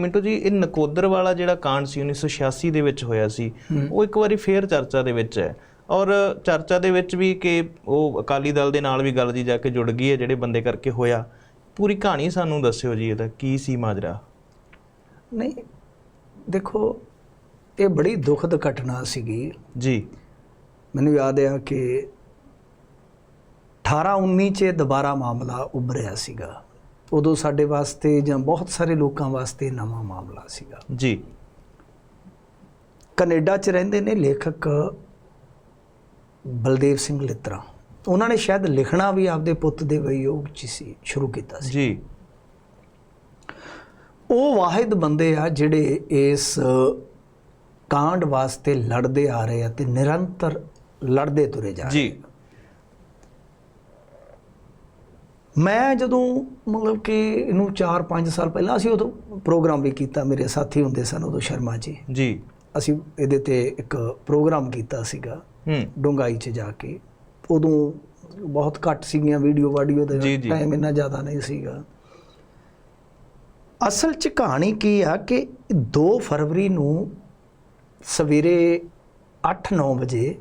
ਮਿੰਟੂ ਜੀ ਇਹ ਨਕੋਦਰ ਵਾਲਾ ਜਿਹੜਾ ਕਾਂਡ ਸੀ 1986 ਦੇ ਵਿੱਚ ਹੋਇਆ ਸੀ ਉਹ ਇੱਕ ਵਾਰੀ ਫੇਰ ਚਰਚਾ ਦੇ ਵਿੱਚ ਹੈ। ਔਰ ਚਰਚਾ ਦੇ ਵਿੱਚ ਵੀ ਕਿ ਉਹ ਅਕਾਲੀ ਦਲ ਦੇ ਨਾਲ ਵੀ ਗੱਲ ਜੀ ਜਾ ਕੇ ਜੁੜ ਗਈ ਹੈ ਜਿਹੜੇ ਬੰਦੇ ਕਰਕੇ ਹੋਇਆ। ਪੂਰੀ ਕਹਾਣੀ ਸਾਨੂੰ ਦੱਸਿਓ ਜੀ ਇਹਦਾ ਕੀ ਸੀ ਮਾਜਰਾ? ਨਹੀਂ ਦੇਖੋ ਇਹ ਬੜੀ ਦੁਖਦ ਘਟਨਾ ਸੀਗੀ। ਜੀ। ਮੈਨੂੰ ਯਾਦ ਆ ਕਿ 18 19 ਚ ਇਹ ਦੁਬਾਰਾ ਮਾਮਲਾ ਉੱਭਰਿਆ ਸੀਗਾ। ਉਦੋਂ ਸਾਡੇ ਵਾਸਤੇ ਜਾਂ ਬਹੁਤ ਸਾਰੇ ਲੋਕਾਂ ਵਾਸਤੇ ਨਵਾਂ ਮਾਮਲਾ ਸੀਗਾ। ਜੀ। ਕੈਨੇਡਾ 'ਚ ਰਹਿੰਦੇ ਨੇ ਲੇਖਕ ਬਲਦੇਵ ਸਿੰਘ ਲਿੱਤਰਾ। ਉਹਨਾਂ ਨੇ ਸ਼ਾਇਦ ਲਿਖਣਾ ਵੀ ਆਪਦੇ ਪੁੱਤ ਦੇ ਵਿਯੋਗ 'ਚ ਸੀ ਸ਼ੁਰੂ ਕੀਤਾ ਸੀ। ਜੀ। ਉਹ ਵਾਹਿਦ ਬੰਦੇ ਆ ਜਿਹੜੇ ਇਸ ਕਾਂਡ ਵਾਸਤੇ ਲੜਦੇ ਆ ਰਹੇ ਆ ਤੇ ਨਿਰੰਤਰ ਲੜਦੇ ਤੁਰੇ ਜਾ ਰਹੇ ਜੀ। ਮੈਂ ਜਦੋਂ ਮਤਲਬ ਕਿ ਇਹਨੂੰ 4-5 ਸਾਲ ਪਹਿਲਾਂ ਅਸੀਂ ਉਦੋਂ ਪ੍ਰੋਗਰਾਮ ਵੀ ਕੀਤਾ ਮੇਰੇ ਸਾਥੀ ਹੁੰਦੇ ਸਨ ਉਦੋਂ ਸ਼ਰਮਾ ਜੀ। ਜੀ। ਅਸੀਂ ਇਹਦੇ ਤੇ ਇੱਕ ਪ੍ਰੋਗਰਾਮ ਕੀਤਾ ਸੀਗਾ ਹੂੰ। ਡੁੰਗਾਈ 'ਚ ਜਾ ਕੇ। ਉਦੋਂ ਬਹੁਤ ਘੱਟ ਸੀਗੀਆਂ ਵੀਡੀਓ ਵਾਡੀਓ ਦੇ। ਟਾਈਮ ਇੰਨਾ ਜ਼ਿਆਦਾ ਨਹੀਂ ਸੀਗਾ। ਅਸਲ 'ਚ ਕਹਾਣੀ ਕੀ ਆ ਕਿ 2 ਫਰਵਰੀ ਨੂੰ ਸਵੇਰੇ 8-9 ਵਜੇ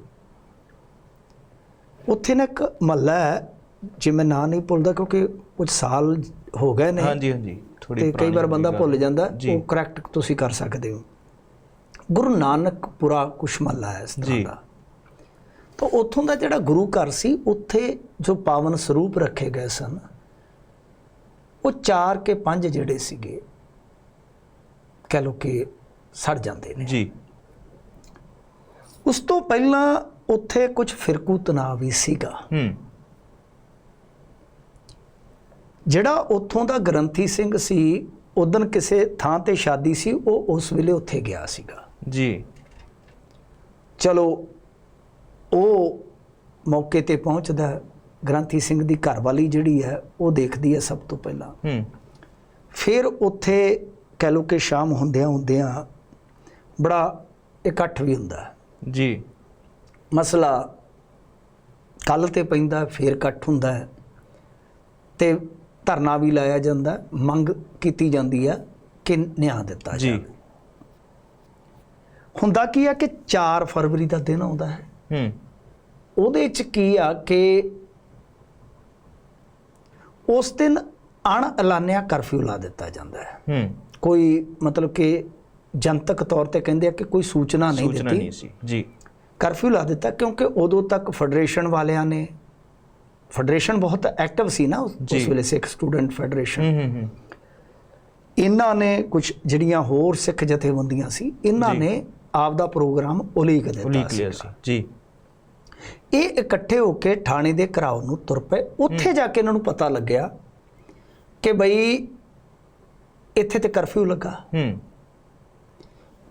ਉੱਥੇ ਨਾ ਇੱਕ ਮਹੱਲਾ ਹੈ ਜੇ ਮੈਂ ਨਾਂ ਨਹੀਂ ਭੁੱਲਦਾ ਕਿਉਂਕਿ ਕੁਝ ਸਾਲ ਹੋ ਗਏ ਨੇ ਹਾਂਜੀ ਹਾਂਜੀ ਥੋੜੀ ਤੇ ਕਈ ਵਾਰ ਬੰਦਾ ਭੁੱਲ ਜਾਂਦਾ। ਉਹ ਕਰੈਕਟ ਤੁਸੀਂ ਕਰ ਸਕਦੇ ਹੋ। ਗੁਰੂ ਨਾਨਕਪੁਰਾ ਕੁਛ ਮਹੱਲਾ ਹੈ ਇਸ ਤਰ੍ਹਾਂ। ਦਾ। ਤਾਂ ਉੱਥੋਂ ਦਾ ਜਿਹੜਾ ਗੁਰੂ ਘਰ ਸੀ ਉੱਥੇ ਜੋ ਪਾਵਨ ਸਰੂਪ ਰੱਖੇ ਗਏ ਸਨ ਉਹ ਚਾਰ ਕੇ ਪੰਜ ਜਿਹੜੇ ਸੀਗੇ ਕਹਿ ਲੋ ਕਿ ਸੜ ਜਾਂਦੇ ਨੇ। ਜੀ। ਉਸ ਤੋਂ ਪਹਿਲਾਂ ਉੱਥੇ ਕੁਝ ਫਿਰਕੂ ਤਣਾਅ ਵੀ ਸੀਗਾ। ਹੂੰ। ਜਿਹੜਾ ਉੱਥੋਂ ਦਾ ਗ੍ਰੰਥੀ ਸਿੰਘ ਸੀ ਉਦੋਂ ਕਿਸੇ ਥਾਂ ਤੇ ਸ਼ਾਦੀ ਸੀ ਉਹ ਉਸ ਵੇਲੇ ਉੱਥੇ ਗਿਆ ਸੀਗਾ। ਜੀ। ਚਲੋ ਉਹ ਮੌਕੇ ਤੇ ਪਹੁੰਚਦਾ। ਗ੍ਰੰਥੀ ਸਿੰਘ ਦੀ ਘਰਵਾਲੀ ਜਿਹੜੀ ਹੈ ਉਹ ਦੇਖਦੀ ਹੈ ਸਭ ਤੋਂ ਪਹਿਲਾਂ। ਹੂੰ। ਫਿਰ ਉੱਥੇ ਕਹਿ ਲੋ ਕਿ ਸ਼ਾਮ ਹੁੰਦਿਆਂ ਹੁੰਦਿਆਂ ਬੜਾ ਇਕੱਠ ਵੀ ਹੁੰਦਾ। ਜੀ। ਮਸਲਾ ਕੱਲ ਤੇ ਪੈਂਦਾ ਫਿਰ ਇਕੱਠ ਹੁੰਦਾ ਤੇ ਧਰਨਾ ਵੀ ਲਾਇਆ ਜਾਂਦਾ ਮੰਗ ਕੀਤੀ ਜਾਂਦੀ ਹੈ ਕਿ ਨਿਆਂ ਦਿੱਤਾ ਜੀ। ਜਾਵੇ। ਹੁੰਦਾ ਕੀ ਆ ਕਿ 4 ਫਰਵਰੀ ਦਾ ਦਿਨ ਆਉਂਦਾ ਹੈ। ਹੂੰ। ਉਹਦੇ ਚ ਕੀ ਆ ਕਿ ਉਸ ਦਿਨ ਅਣ ਐਲਾਨਿਆ ਕਰਫਿਊ ਲਾ ਦਿੱਤਾ ਜਾਂਦਾ ਹੈ। ਹੂੰ। ਕੋਈ ਮਤਲਬ ਕਿ ਜਨਤਕ ਤੌਰ ਤੇ ਕਹਿੰਦੇ ਆ ਕਿ ਕੋਈ ਸੂਚਨਾ ਨਹੀਂ ਸੂਚਨਾ ਦਿੱਤੀ। ਨਹੀਂ ਸੀ। ਜੀ। ਕਰਫਿਊ ਲਾ ਦਿੱਤਾ ਕਿਉਂਕਿ ਉਦੋਂ ਤੱਕ ਫੈਡਰੇਸ਼ਨ ਵਾਲਿਆਂ ਨੇ ਫੈਡਰੇਸ਼ਨ ਬਹੁਤ ਐਕਟਿਵ ਸੀ ਨਾ ਉਸ ਵੇਲੇ ਸਿੱਖ ਸਟੂਡੈਂਟ ਫੈਡਰੇਸ਼ਨ। ਹੂੰ ਹੂੰ ਹੂੰ। ਇਹਨਾਂ ਨੇ ਕੁਝ ਜਿਹੜੀਆਂ ਹੋਰ ਸਿੱਖ ਜਥੇਬੰਦੀਆਂ ਸੀ ਇਹਨਾਂ। ਨੇ ਆਪ ਦਾ ਪ੍ਰੋਗਰਾਮ ਉਲੀਕ ਦਿੱਤਾ ਸੀ ਜੀ। ਇਹ ਇਕੱਠੇ ਹੋ ਕੇ ਥਾਣੇ ਦੇ ਘਰਾਓ ਨੂੰ ਤੁਰ ਪਏ। ਉੱਥੇ ਜਾ ਕੇ ਇਹਨਾਂ ਨੂੰ ਪਤਾ ਲੱਗਿਆ ਕਿ ਬਈ ਇੱਥੇ ਤੇ ਕਰਫਿਊ ਲੱਗਾ। ਹੂੰ।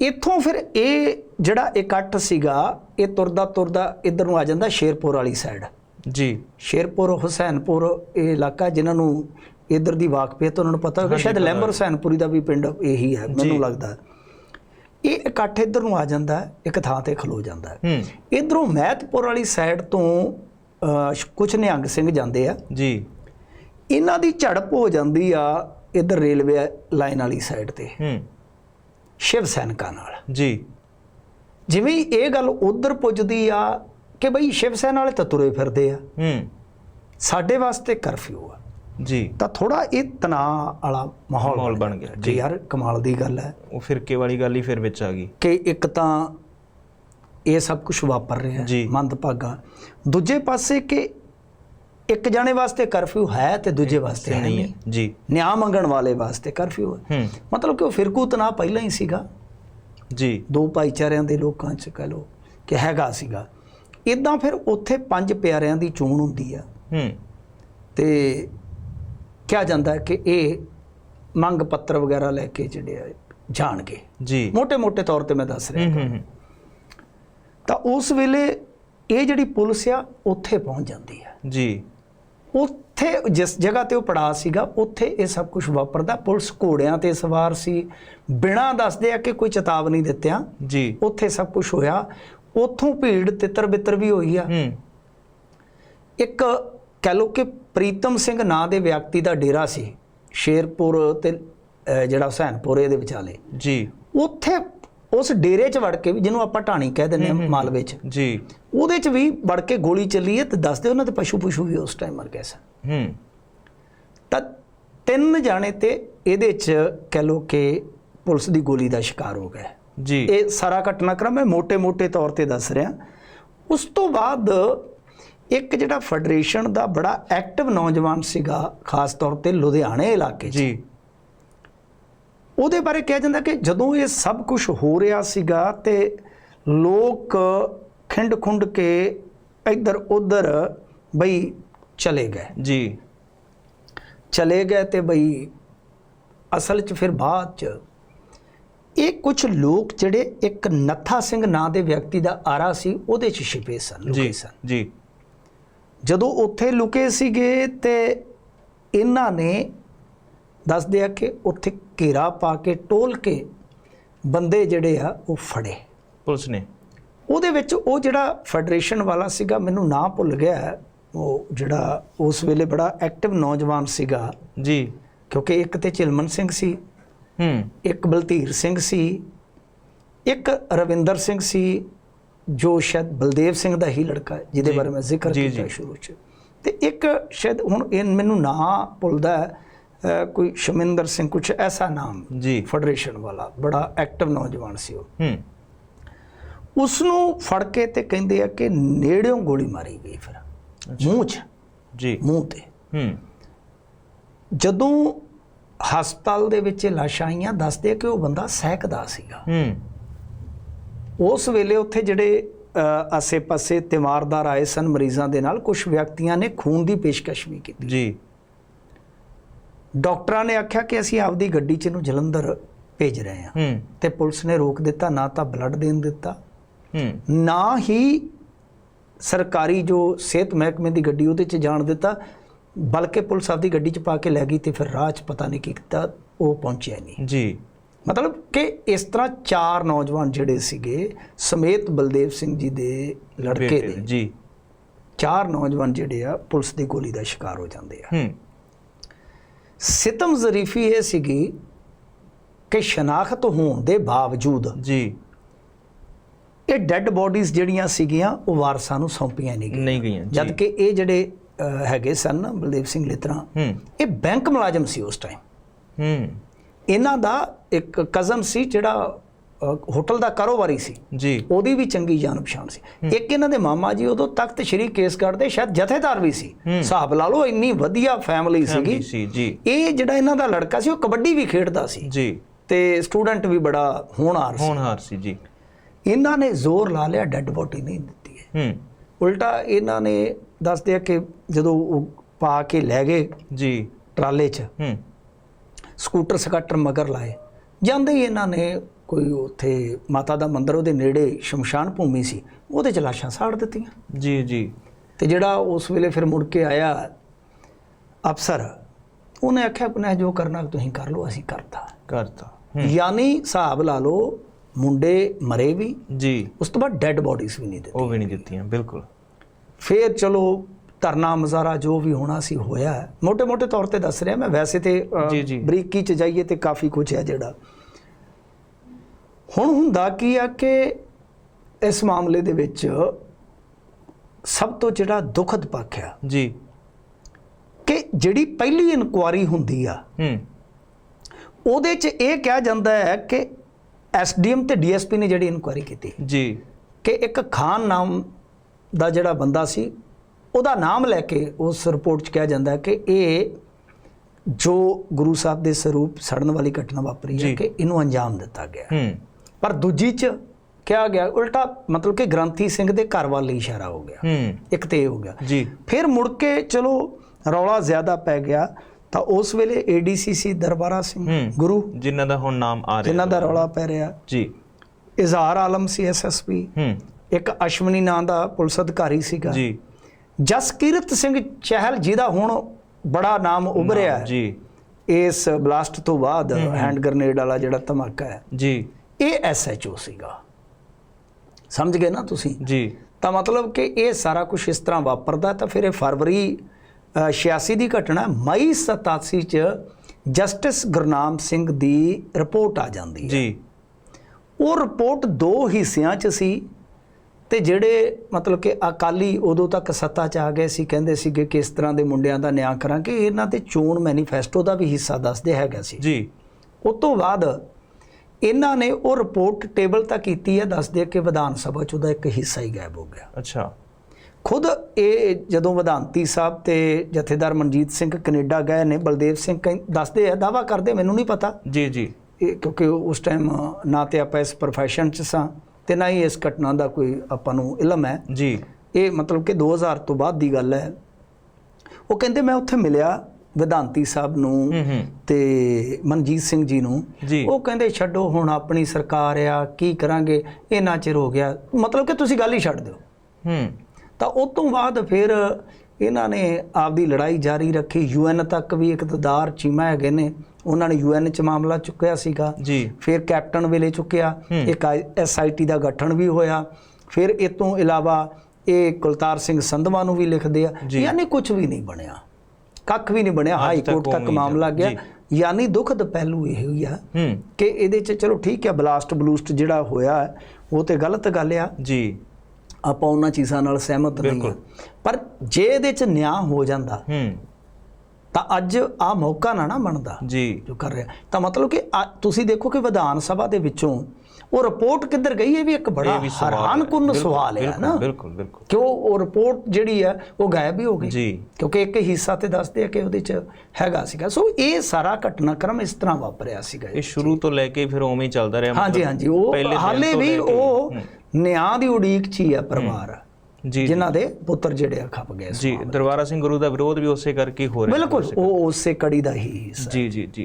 ਇੱਥੋਂ ਫਿਰ ਇਹ ਜਿਹੜਾ ਇਕੱਠ ਸੀਗਾ ਇਹ ਤੁਰਦਾ ਤੁਰਦਾ ਇੱਧਰ ਨੂੰ ਆ ਜਾਂਦਾ ਸ਼ੇਰਪੁਰ ਵਾਲੀ ਸਾਈਡ ਜੀ। ਸ਼ੇਰਪੁਰ ਹੁਸੈਨਪੁਰ ਇਹ ਇਲਾਕਾ ਜਿਨ੍ਹਾਂ ਨੂੰ ਇੱਧਰ ਦੀ ਵਾਕਫੀਅਤ ਉਹਨਾਂ ਨੂੰ ਪਤਾ ਹੋਵੇ ਸ਼ਾਇਦ ਲੈਂਬਰ ਹੁਸੈਨਪੁਰੀ ਦਾ ਵੀ ਪਿੰਡ ਇਹੀ ਹੈ। ਮੈਨੂੰ ਲੱਗਦਾ। ਇਹ ਇਕੱਠ ਇੱਧਰ ਨੂੰ ਆ ਜਾਂਦਾ ਇੱਕ ਥਾਂ ਤੇ ਖਲੋ ਜਾਂਦਾ। ਹੈ। ਇਧਰੋਂ ਮਹਿਤਪੁਰ ਵਾਲੀ ਸਾਈਡ ਤੋਂ ਕੁਝ ਨਿਹੰਗ ਸਿੰਘ ਜਾਂਦੇ ਆ। ਜੀ। ਇਹਨਾਂ ਦੀ ਝੜਪ ਹੋ ਜਾਂਦੀ ਆ ਇਧਰ ਰੇਲਵੇ ਲਾਈਨ ਵਾਲੀ ਸਾਈਡ ਤੇ। ਹੂੰ। ਸ਼ਿਵ ਸੈਨਿਕਾਂ ਨਾਲ। ਜੀ। ਜਿਵੇਂ ਇਹ ਗੱਲ ਉਧਰ ਪੁੱਜਦੀ ਆ ਕਿ ਬਈ ਸ਼ਿਵ ਸੈਨਾ ਵਾਲੇ ਤਾਂ ਤੁਰੇ ਫਿਰਦੇ ਆ। ਹੂੰ। ਸਾਡੇ ਵਾਸਤੇ ਕਰਫਿਊ ਆ। ਜੀ। ਤਾਂ ਥੋੜਾ ਇਹ ਤਣਾਅ ਵਾਲਾ ਮਾਹੌਲ ਬਣ ਗਿਆ, ਜੀ। ਯਾਰ ਕਮਾਲ ਦੀ ਗੱਲ ਹੈ। ਉਹ ਫਿਰਕੇ ਵਾਲੀ ਗੱਲ ਹੀ ਫਿਰ ਵਿੱਚ ਆ ਗਈ। ਕਿ ਇੱਕ ਤਾਂ ਇਹ ਸਭ ਕੁਝ ਵਾਪਰ ਰਿਹਾ। ਹੈ ਮੰਦਭਾਗਾ। ਦੂਜੇ ਪਾਸੇ ਕਿ ਇੱਕ ਜਾਣੇ ਵਾਸਤੇ ਕਰਫਿਊ ਹੈ ਤੇ ਦੂਜੇ ਵਾਸਤੇ ਨਹੀਂ ਹੈ। ਜੀ। ਨਿਆਂ ਮੰਗਣ ਵਾਲੇ ਵਾਸਤੇ ਕਰਫਿਊ ਹੈ। ਹੂੰ। ਮਤਲਬ ਕਿ ਉਹ ਫਿਰਕੂ ਤਣਾਅ ਪਹਿਲਾਂ ਹੀ ਸੀਗਾ। ਜੀ। ਦੋ ਭਾਈਚਾਰਿਆਂ ਦੇ ਲੋਕਾਂ 'ਚ ਕਹ ਲੋ ਕਿ ਹੈਗਾ ਸੀਗਾ। ਇਦਾਂ ਫਿਰ ਉੱਥੇ ਪੰਜ ਪਿਆਰਿਆਂ ਦੀ ਚੋਣ ਹੁੰਦੀ ਆ। ਹੂੰ। ਤੇ ਕਿਹਾ ਜਾਂਦਾ ਕਿ ਇਹ ਮੰਗ ਪੱਤਰ ਵਗੈਰਾ ਲੈ ਕੇ ਜਿਹੜੇ ਆ ਜਾਣਗੇ। ਜੀ। ਮੋٹے-ਮੋٹے ਤੌਰ ਤੇ ਮੈਂ ਦੱਸ ਰਿਹਾ ਹਾਂ ਤਾਂ ਉਸ ਵੇਲੇ ਇਹ ਜਿਹੜੀ ਪੁਲਿਸ ਆ ਉੱਥੇ ਪਹੁੰਚ ਜਾਂਦੀ ਹੈ ਜੀ। ਉੱਥੇ ਜਿਸ ਜਗ੍ਹਾ ਤੇ ਉਹ ਪੜਾ ਸੀਗਾ ਉੱਥੇ ਇਹ ਸਭ ਕੁਝ ਵਾਪਰਦਾ। ਪੁਲਿਸ ਘੋੜਿਆਂ ਤੇ ਸਵਾਰ ਸੀ। ਬਿਨਾਂ ਦੱਸਦੇ ਆ ਕਿ ਕੋਈ ਚੇਤਾਵਨੀ ਦਿੱਤਿਆਂ ਜੀ। ਉੱਥੇ ਸਭ ਕੁਝ ਹੋਇਆ। ਉੱਥੋਂ ਭੀੜ ਤਿੱਤਰ ਬਿੱਤਰ ਵੀ ਹੋਈ ਆ। ਹੂੰ। ਇੱਕ ਕਹਿ ਲੋ ਕਿ ਪ੍ਰੀਤਮ ਸਿੰਘ ਨਾਂ ਦੇ ਵਿਅਕਤੀ ਦਾ ਡੇਰਾ ਸੀ ਸ਼ੇਰਪੁਰ ਤੇ ਜਿਹੜਾ ਹੁਸੈਨਪੁਰੇ ਦੇ ਵਿਚਾਲੇ। ਜੀ। ਉੱਥੇ ਉਸ ਡੇਰੇ 'ਚ ਵੜ ਕੇ ਵੀ ਜਿਹਨੂੰ ਆਪਾਂ ਢਾਣੀ ਕਹਿ ਦਿੰਦੇ ਹਾਂ ਮਾਲਵੇ 'ਚ। ਜੀ। ਉਹਦੇ 'ਚ ਵੀ ਵੜ ਕੇ ਗੋਲੀ ਚੱਲੀ ਹੈ ਤੇ ਦੱਸਦੇ ਉਹਨਾਂ ਦੇ ਪਸ਼ੂ ਪਸ਼ੂ ਵੀ ਉਸ ਟਾਈਮ ਮਰ ਗਏ ਸਨ। ਹੂੰ। ਤਾਂ ਤਿੰਨ ਜਾਣੇ ਤੇ ਇਹਦੇ 'ਚ ਕਹਿ ਲੋ ਕਿ ਪੁਲਿਸ ਦੀ ਗੋਲੀ ਦਾ ਸ਼ਿਕਾਰ ਹੋ ਗਏ। ਜੀ। ਇਹ ਸਾਰਾ ਘਟਨਾਕ੍ਰਮ ਮੈਂ ਮੋٹے-ਮੋٹے ਤੌਰ ਤੇ ਦੱਸ ਰਿਹਾ। ਉਸ ਤੋਂ ਬਾਅਦ ਇੱਕ ਜਿਹੜਾ ਫੈਡਰੇਸ਼ਨ ਦਾ ਬੜਾ ਐਕਟਿਵ ਨੌਜਵਾਨ ਸੀਗਾ ਖਾਸ ਤੌਰ ਤੇ ਲੁਧਿਆਣੇ ਇਲਾਕੇ 'ਚ ਜੀ। ਉਹਦੇ ਬਾਰੇ ਕਿਹਾ ਜਾਂਦਾ ਕਿ ਜਦੋਂ ਇਹ ਸਭ ਕੁਝ ਹੋ ਰਿਹਾ ਸੀਗਾ ਤੇ ਲੋਕ ਖਿੰਡ-ਖੁੰਡ ਕੇ ਇੱਧਰ ਉੱਧਰ ਬਈ ਚਲੇ ਗਏ। ਜੀ। ਚਲੇ ਗਏ ਤੇ ਬਈ ਅਸਲ 'ਚ ਫਿਰ ਬਾਅਦ 'ਚ ਇਹ ਕੁਝ ਲੋਕ ਜਿਹੜੇ ਇੱਕ ਨੱਥਾ ਸਿੰਘ ਨਾਂ ਦੇ ਵਿਅਕਤੀ ਦਾ ਆਰਾ ਸੀ ਉਹਦੇ 'ਚ ਛਿਪੇ ਸਨ ਲੁਕੇ ਸਨ। ਜੀ। ਜਦੋਂ ਉੱਥੇ ਲੁਕੇ ਸੀਗੇ ਤੇ ਇਹਨਾਂ ਨੇ ਦੱਸਦੇ ਆ ਕਿ ਉੱਥੇ ਘੇਰਾ ਪਾ ਕੇ ਟੋਲ ਕੇ ਬੰਦੇ ਜਿਹੜੇ ਆ ਉਹ ਫੜੇ। ਪੁਲਿਸ ਨੇ। ਉਹਦੇ ਵਿੱਚ ਉਹ ਜਿਹੜਾ ਫੈਡਰੇਸ਼ਨ ਵਾਲਾ ਸੀਗਾ ਮੈਨੂੰ ਨਾਂ ਭੁੱਲ ਗਿਆ ਉਹ ਜਿਹੜਾ ਉਸ ਵੇਲੇ ਬੜਾ ਐਕਟਿਵ ਨੌਜਵਾਨ ਸੀਗਾ। ਜੀ। ਕਿਉਂਕਿ ਇੱਕ ਤੇ ਚਿਲਮਨ ਸਿੰਘ ਸੀ ਹੂੰ। ਇੱਕ ਬਲਧੀਰ ਸਿੰਘ ਸੀ ਇੱਕ ਰਵਿੰਦਰ ਸਿੰਘ ਸੀ ਜੋ ਸ਼ਾਇਦ ਬਲਦੇਵ ਸਿੰਘ ਦਾ ਹੀ ਲੜਕਾ ਹੈ, ਜਿਹਦੇ। ਬਾਰੇ ਮੈਂ ਜ਼ਿਕਰ ਕੀਤਾ। ਸ਼ੁਰੂ 'ਚ। ਤੇ ਇੱਕ ਸ਼ਾਇਦ ਹੁਣ ਇਹ ਮੈਨੂੰ ਨਾਂ ਭੁੱਲਦਾ ਕੋਈ ਸ਼ਮਿੰਦਰ ਸਿੰਘ ਕੁਝ ਐਸਾ ਨਾਮ ਜੀ। ਫੈਡਰੇਸ਼ਨ ਵਾਲਾ ਬੜਾ ਐਕਟਿਵ ਨੌਜਵਾਨ ਸੀ ਉਹ। ਹੂੰ। ਉਸ ਨੂੰ ਫੜ ਕੇ ਤੇ ਕਹਿੰਦੇ ਆ ਕਿ ਨੇੜਿਓਂ ਗੋਲੀ ਮਾਰੀ ਗਈ ਫਿਰ। ਮੂੰਹ 'ਚ। ਜੀ। ਮੂੰਹ ਤੇ। ਹੂੰ। ਜਦੋਂ ਹਸਪਤਾਲ ਦੇ ਵਿੱਚ ਲਾਸ਼ਾਂ ਆਈਆਂ ਦੱਸਦੇ ਕਿ ਉਹ ਬੰਦਾ ਸਹਿਕਦਾ ਸੀਗਾ। ਹੂੰ। ਉਸ ਵੇਲੇ ਉੱਥੇ ਜਿਹੜੇ ਆਸੇ-ਪਾਸੇ ਤਿਮਾਰਦਾਰ ਆਏ ਸਨ ਮਰੀਜ਼ਾਂ ਦੇ ਨਾਲ ਕੁਝ ਵਿਅਕਤੀਆਂ ਨੇ ਖੂਨ ਦੀ ਪੇਸ਼ਕਸ਼ ਵੀ ਕੀਤੀ। ਜੀ। ਡਾਕਟਰਾਂ ਨੇ ਆਖਿਆ ਕਿ ਅਸੀਂ ਆਪਦੀ ਗੱਡੀ 'ਚ ਇਹਨੂੰ ਜਲੰਧਰ ਭੇਜ ਰਹੇ ਹਾਂ। ਹੂੰ। ਤੇ ਪੁਲਿਸ ਨੇ ਰੋਕ ਦਿੱਤਾ ਨਾ ਤਾਂ ਬਲੱਡ ਦੇਣ ਦਿੱਤਾ। ਹੂੰ। ਨਾ ਹੀ ਸਰਕਾਰੀ ਜੋ ਸਿਹਤ ਮਹਿਕਮੇ ਦੀ ਗੱਡੀ ਉਹਦੇ 'ਚ ਜਾਣ ਦਿੱਤਾ ਬਲਕਿ ਪੁਲਿਸ ਆਪਦੀ ਗੱਡੀ 'ਚ ਪਾ ਕੇ ਲੈ ਗਈ ਤੇ ਫਿਰ ਰਾਹ 'ਚ ਪਤਾ ਨਹੀਂ ਕੀ ਕੀਤਾ ਉਹ ਪਹੁੰਚਿਆ ਨਹੀਂ। ਜੀ। ਮਤਲਬ ਕਿ ਇਸ ਤਰ੍ਹਾਂ ਚਾਰ ਨੌਜਵਾਨ ਜਿਹੜੇ ਸੀਗੇ ਸਮੇਤ ਬਲਦੇਵ ਸਿੰਘ ਜੀ ਦੇ ਲੜਕੇ ਦੇ ਜੀ। ਚਾਰ ਨੌਜਵਾਨ ਜਿਹੜੇ ਆ ਪੁਲਿਸ ਦੀ ਗੋਲੀ ਦਾ ਸ਼ਿਕਾਰ ਹੋ ਜਾਂਦੇ ਆ। ਹੂੰ। ਸਿਤਮ ਜ਼ਰੀਫੀ ਇਹ ਸੀਗੀ ਕਿ ਸ਼ਨਾਖਤ ਹੋਣ ਦੇ ਬਾਵਜੂਦ ਜੀ। ਇਹ ਡੈੱਡ ਬਾਡੀਜ਼ ਜਿਹੜੀਆਂ ਸੀਗੀਆਂ ਉਹ ਵਾਰਸਾਂ ਨੂੰ ਸੌਂਪੀਆਂ ਨਹੀਂ ਗਈਆਂ। ਨਹੀਂ ਗਈਆਂ ਜਦ ਜੀ। ਕਿ ਇਹ ਜਿਹੜੇ ਹੈਗੇ ਸਨ ਬਲਦੇਵ ਸਿੰਘ ਲਿਤਰਾ। ਹੂੰ। ਇਹ ਬੈਂਕ ਮੁਲਾਜ਼ਮ ਸੀ ਉਸ ਟਾਈਮ ਹੂੰ। ਇਹਨਾਂ ਦਾ ਇੱਕ ਕਜ਼ਨ ਸੀ ਜਿਹੜਾ ਹੋਟਲ ਦਾ ਕਾਰੋਬਾਰੀ ਸੀ। ਜੀ। ਉਹਦੀ ਵੀ ਚੰਗੀ ਜਾਣ ਪਛਾਣ ਸੀ ਇੱਕ ਇਹਨਾਂ ਦੇ ਮਾਮਾ ਜੀ ਉਦੋਂ ਤਖਤ ਸ੍ਰੀ ਕੇਸਗੜ੍ਹ ਦੇ ਸ਼ਾਇਦ ਜਥੇਦਾਰ ਵੀ ਸੀ। ਹਿਸਾਬ ਲਾ ਲਓ ਇੰਨੀ ਵਧੀਆ ਫੈਮਿਲੀ ਸੀਗੀ। ਸੀ ਜੀ। ਇਹ ਜਿਹੜਾ ਇਹਨਾਂ ਦਾ ਲੜਕਾ ਸੀ ਉਹ ਕਬੱਡੀ ਵੀ ਖੇਡਦਾ ਸੀ। ਜੀ। ਤੇ ਸਟੂਡੈਂਟ ਵੀ ਬੜਾ ਹੋਣਹਾਰ ਸੀ। ਹੋਣਹਾਰ ਸੀ ਜੀ। ਇਹਨਾਂ ਨੇ ਜ਼ੋਰ ਲਾ ਲਿਆ ਡੈੱਡ ਬੋਡੀ ਨਹੀਂ ਦਿੱਤੀ ਹੈ। ਹੂੰ। ਉਲਟਾ ਇਹਨਾਂ ਨੇ ਦੱਸਦੇ ਆ ਕਿ ਜਦੋਂ ਉਹ ਪਾ ਕੇ ਲੈ ਗਏ ਜੀ। ਟਰਾਲੇ 'ਚ ਹੂੰ। ਸਕੂਟਰ ਸਕਾਟਰ ਮਗਰ ਲਾਏ। ਜਾਂਦੇ ਹੀ ਇਹਨਾਂ ਨੇ ਕੋਈ ਉੱਥੇ ਮਾਤਾ ਦਾ ਮੰਦਿਰ ਉਹਦੇ ਨੇੜੇ ਸ਼ਮਸ਼ਾਨ ਭੂਮੀ ਸੀ ਉਹਦੇ ਚ ਲਾਸ਼ਾਂ ਸਾੜ ਦਿੱਤੀਆਂ। ਜੀ ਜੀ। ਤੇ ਜਿਹੜਾ ਉਸ ਵੇਲੇ ਫਿਰ ਮੁੜ ਕੇ ਆਇਆ ਅਫਸਰ ਉਹਨੇ ਆਖਿਆ ਪੁਨः ਜੋ ਕਰਨਾ ਤੁਸੀਂ ਕਰ ਲਓ ਅਸੀਂ ਕਰਤਾ। ਕਰਤਾ। ਯਾਨੀ ਹਿਸਾਬ ਲਾ ਲਓ ਮੁੰਡੇ ਮਰੇ ਵੀ ਜੀ। ਉਸ ਤੋਂ ਬਾਅਦ ਡੈੱਡ ਬਾਡੀਜ਼ ਵੀ ਨਹੀਂ ਦਿੱਤੀ ਉਹ ਵੀ ਨਹੀਂ ਦਿੱਤੀਆਂ ਬਿਲਕੁਲ। ਫੇਰ ਚਲੋ ਧਰਨਾ ਮਜ਼ਾਰਾ ਜੋ ਵੀ ਹੋਣਾ ਸੀ ਹੋਇਆ। ਮੋٹے-ਮੋٹے ਤੌਰ ਤੇ ਦੱਸ ਰਿਹਾ ਮੈਂ ਵੈਸੇ ਤੇ ਬਰੀਕੀ ਚ ਜਾਈਏ ਤੇ ਕਾਫੀ ਕੁਝ ਹੈ ਜਿਹੜਾ। ਹੁਣ ਹੁੰਦਾ ਕੀ ਆ ਕਿ ਇਸ ਮਾਮਲੇ ਦੇ ਵਿੱਚ ਸਭ ਤੋਂ ਜਿਹੜਾ ਦੁਖਦ ਪੱਖ ਆ ਜੀ। ਕਿ ਜਿਹੜੀ ਪਹਿਲੀ ਇਨਕੁਆਰੀ ਹੁੰਦੀ ਆ ਹੂੰ। ਉਹਦੇ ਚ ਇਹ ਕਿਹਾ ਜਾਂਦਾ ਹੈ ਕਿ ਐਸਡੀਐਮ ਤੇ ਡੀਐਸਪੀ ਨੇ ਜਿਹੜੀ ਇਨਕੁਆਰੀ ਕੀਤੀ। ਜੀ। ਕਿ ਇੱਕ ਖਾਨ ਨਾਮ ਦਾ ਜਿਹੜਾ ਬੰਦਾ ਸੀ ਉਹਦਾ ਨਾਮ ਲੈ ਕੇ ਉਸ ਰਿਪੋਰਟ 'ਚ ਕਿਹਾ ਜਾਂਦਾ ਹੈ ਕਿ ਇਹ ਜੋ ਗੁਰੂ ਸਾਹਿਬ ਦੇ ਸਰੂਪ ਸੜਨ ਵਾਲੀ ਘਟਨਾ ਵਾਪਰੀ ਹੈ। ਕਿ ਇਹਨੂੰ ਅੰਜਾਮ ਦਿੱਤਾ ਗਿਆ ਪਰ ਦੂਜੀ 'ਚ ਕਿਹਾ ਗਿਆ ਉਲਟਾ ਮਤਲਬ ਕਿ ਗ੍ਰੰਥੀ ਸਿੰਘ ਦੇ ਘਰ ਵੱਲ ਇਸ਼ਾਰਾ ਹੋ ਗਿਆ। ਇੱਕ ਤੇ ਹੋ ਗਿਆ। ਜੀ। ਫਿਰ ਮੁੜ ਕੇ ਚਲੋ ਰੌਲਾ ਜ਼ਿਆਦਾ ਪੈ ਗਿਆ ਤਾਂ ਉਸ ਵੇਲੇ ਏਡੀਸੀਸੀ ਦਰਬਾਰਾ ਸਿੰਘ। ਗੁਰੂ ਜਿਨ੍ਹਾਂ ਦਾ ਹੁਣ ਨਾਮ ਆ ਰਿਹਾ। ਜਿਨ੍ਹਾਂ ਦਾ ਰੌਲਾ ਪੈ ਰਿਹਾ। ਜੀ। ਇਜ਼ਹਾਰ ਆਲਮ ਸੀ ਐਸਐਸਪੀ ਹੂੰ। ਇੱਕ ਅਸ਼ਵਨੀ ਨਾਂ ਦਾ ਪੁਲਿਸ ਅਧਿਕਾਰੀ ਸੀਗਾ। ਜੀ। ਜਸਕੀਰਤ ਸਿੰਘ ਚਹਿਲ ਜਿਹਦਾ ਹੁਣ ਬੜਾ ਨਾਮ ਉੱਭਰਿਆ ਜੀ। ਇਸ ਬਲਾਸਟ ਤੋਂ ਬਾਅਦ ਹੈਂਡ ਗ੍ਰਨੇਡ ਵਾਲਾ ਜਿਹੜਾ ਧਮਾਕਾ ਹੈ। ਜੀ। ਇਹ ਐਸਐਚਓ ਸੀਗਾ। ਸਮਝ ਗਏ ਨਾ ਤੁਸੀਂ? ਜੀ। ਤਾਂ ਮਤਲਬ ਕਿ ਇਹ ਸਾਰਾ ਕੁਝ ਇਸ ਤਰ੍ਹਾਂ ਵਾਪਰਦਾ ਤਾਂ ਫਿਰ ਇਹ ਫਰਵਰੀ 86 ਦੀ ਘਟਨਾ। ਮਈ 87 ਚ ਜਸਟਿਸ ਗੁਰਨਾਮ ਸਿੰਘ ਦੀ ਰਿਪੋਰਟ ਆ ਜਾਂਦੀ ਹੈ। ਜੀ। ਉਹ ਰਿਪੋਰਟ ਦੋ ਹਿੱਸਿਆਂ 'ਚ ਸੀ ਤੇ ਜਿਹੜੇ ਮਤਲਬ ਕਿ ਅਕਾਲੀ ਉਦੋਂ ਤੱਕ ਸੱਤਾ 'ਚ ਆ ਗਏ ਸੀ ਕਹਿੰਦੇ ਸੀਗੇ ਕਿ ਇਸ ਤਰ੍ਹਾਂ ਦੇ ਮੁੰਡਿਆਂ ਦਾ ਨਿਆਂ ਕਰਾਂਗੇ ਇਹਨਾਂ ਤੇ ਚੋਣ ਮੈਨੀਫੈਸਟੋ ਦਾ ਵੀ ਹਿੱਸਾ ਦੱਸਦੇ ਹੈਗਾ ਸੀ। ਜੀ। ਉਸ ਤੋਂ ਬਾਅਦ ਇਹਨਾਂ ਨੇ ਉਹ ਰਿਪੋਰਟ ਟੇਬਲ ਤਾਂ ਕੀਤੀ ਹੈ ਦੱਸਦੇ ਕਿ ਵਿਧਾਨ ਸਭਾ 'ਚ ਉਹਦਾ ਇੱਕ ਹਿੱਸਾ ਹੀ ਗਾਇਬ ਹੋ ਗਿਆ। ਅੱਛਾ। ਖੁਦ ਇਹ ਜਦੋਂ ਵਿਧਾਨਤੀ ਸਾਹਿਬ ਤੇ ਜਥੇਦਾਰ ਮਨਜੀਤ ਸਿੰਘ ਕੈਨੇਡਾ ਗਏ ਨੇ ਬਲਦੇਵ ਸਿੰਘ ਕਹਿੰ- ਦੱਸਦੇ ਆ ਦਾਵਾ ਕਰਦੇ ਮੈਨੂੰ ਨਹੀਂ ਪਤਾ। ਜੀ ਜੀ। ਇਹ ਕਿਉਂਕਿ ਉਸ ਟਾਈਮ ਨਾ ਤੇ ਆਪਾਂ ਇਸ profession 'ਚ ਸਾਂ ਤੇ ਨਾ ਹੀ ਇਸ ਘਟਨਾ ਦਾ ਕੋਈ ਆਪਾਂ ਨੂੰ ਇਲਮ ਹੈ। ਜੀ। ਇਹ ਮਤਲਬ ਕਿ 2000 ਤੋਂ ਬਾਅਦ ਦੀ ਗੱਲ ਹੈ। ਉਹ ਕਹਿੰਦੇ ਮੈਂ ਉੱਥੇ ਮਿਲਿਆ ਵਿਧਾਨਤੀ ਸਾਹਿਬ ਨੂੰ ਤੇ ਮਨਜੀਤ ਸਿੰਘ ਜੀ ਨੂੰ। ਉਹ ਕਹਿੰਦੇ ਛੱਡੋ ਹੁਣ ਆਪਣੀ ਸਰਕਾਰ ਆ ਕੀ ਕਰਾਂਗੇ? ਇੰਨਾ ਚਿਰ ਹੋ ਗਿਆ। ਮਤਲਬ ਕਿ ਤੁਸੀਂ ਗੱਲ ਹੀ ਛੱਡ ਦਿਓ। ਹੂੰ। ਤਾਂ ਉਸ ਤੋਂ ਬਾਅਦ ਫਿਰ ਇਹਨਾਂ ਨੇ ਆਪਦੀ ਲੜਾਈ ਜਾਰੀ ਰੱਖੀ। ਯੂਐਨ ਤੱਕ ਵੀ ਇਕਤਦਾਰ ਚੀਮਾ ਹੈਗੇ ਨੇ। ਉਹਨਾਂ ਨੇ ਯੂਐਨ ਚ ਮਾਮਲਾ ਚੁੱਕਿਆ ਸੀਗਾ। ਜੀ। ਫਿਰ ਕੈਪਟਨ ਵੇਲੇ ਚੁੱਕਿਆ। ਇੱਕ ਐਸਆਈਟੀ ਦਾ ਗਠਨ ਵੀ ਹੋਇਆ। ਫਿਰ ਇਹ ਤੋਂ ਇਲਾਵਾ ਇਹ ਕੁਲਤਾਰ ਸਿੰਘ ਸੰਧਵਾ ਨੂੰ ਵੀ ਲਿਖਦੇ ਆ। ਯਾਨੀ ਕੁਝ ਵੀ ਨਹੀਂ ਬਣਿਆ। ਕੱਖ ਵੀ ਨਹੀਂ ਬਣਿਆ। ਹਾਈ ਕੋਰਟ ਤੱਕ ਮਾਮਲਾ ਗਿਆ। ਯਾਨੀ ਦੁਖਦ ਪਹਿਲੂ ਇਹ ਹੋਈ ਆ ਕਿ ਇਹਦੇ ਚ ਚਲੋ ਠੀਕ ਹੈ ਬਲਾਸਟ ਬਲੂਸਟ ਜਿਹੜਾ ਹੋਇਆ ਉਹ ਤੇ ਗਲਤ ਗੱਲ ਆ। ਜੀ। ਆਪਾਂ ਉਹਨਾਂ ਚੀਜ਼ਾਂ ਨਾਲ ਸਹਿਮਤ ਨਹੀਂ ਹਾਂ। ਪਰ ਜੇ ਇਹਦੇ ਚ ਨਿਆਂ ਹੋ ਜਾਂਦਾ ਹੂੰ। ਤਾਂ ਅੱਜ ਆ ਮੌਕਾ ਨਾ ਨਾ ਬਣਦਾ। ਜੀ। ਜੋ ਕਰ ਰਿਹਾ। ਤਾਂ ਮਤਲਬ ਕਿ ਤੁਸੀਂ ਦੇਖੋ ਕਿ ਵਿਧਾਨ ਸਭਾ ਦੇ ਵਿੱਚੋਂ ਉਹ ਰਿਪੋਰਟ ਕਿੱਧਰ ਗਈ? ਇਹ ਵੀ ਇੱਕ ਬੜਾ। ਹੈਰਾਨਕੁਨ ਸਵਾਲ ਹੈ। ਨਾ। ਬਿਲਕੁਲ ਬਿਲਕੁਲ। ਕਿ ਉਹ ਰਿਪੋਰਟ ਜਿਹੜੀ ਹੈ ਉਹ ਗਾਇਬ ਹੀ ਹੋ ਗਈ? ਜੀ। ਕਿਉਂਕਿ ਇੱਕ ਹਿੱਸਾ ਤੇ ਦੱਸਦੇ ਆ ਕਿ ਉਹਦੇ ਚ ਹੈਗਾ ਸੀਗਾ। ਸੋ ਇਹ ਸਾਰਾ ਘਟਨਾਕ੍ਰਮ ਇਸ ਤਰ੍ਹਾਂ ਵਾਪਰਿਆ ਸੀਗਾ। ਇਹ ਸ਼ੁਰੂ ਤੋਂ ਲੈ ਕੇ ਫਿਰ ਉਵੇਂ ਹੀ ਚੱਲਦਾ ਰਿਹਾ। ਹਾਂਜੀ ਹਾਂਜੀ। ਉਹ ਹਾਲੇ ਵੀ। ਉਹ ਨਿਆਂ ਦੀ ਉਡੀਕ 'ਚ ਹੀ ਆ ਪਰਿਵਾਰ। ਜੀ ਜਿਨ੍ਹਾਂ ਦੇ ਪੁੱਤਰ ਜਿਹੜੇ ਆ ਖੱਪ ਗਏ ਜੀ ਦਰਬਾਰਾ ਸਿੰਘ ਗੁਰੂ ਦਾ ਵਿਰੋਧ ਵੀ ਉਸੇ ਕਰਕੇ ਹੀ ਹੋ ਰਿਹਾ ਬਿਲਕੁਲ ਉਹ ਉਸੇ ਕੜੀ ਦਾ ਹੀ ਹਿੱਸਾ ਜੀ ਜੀ ਜੀ।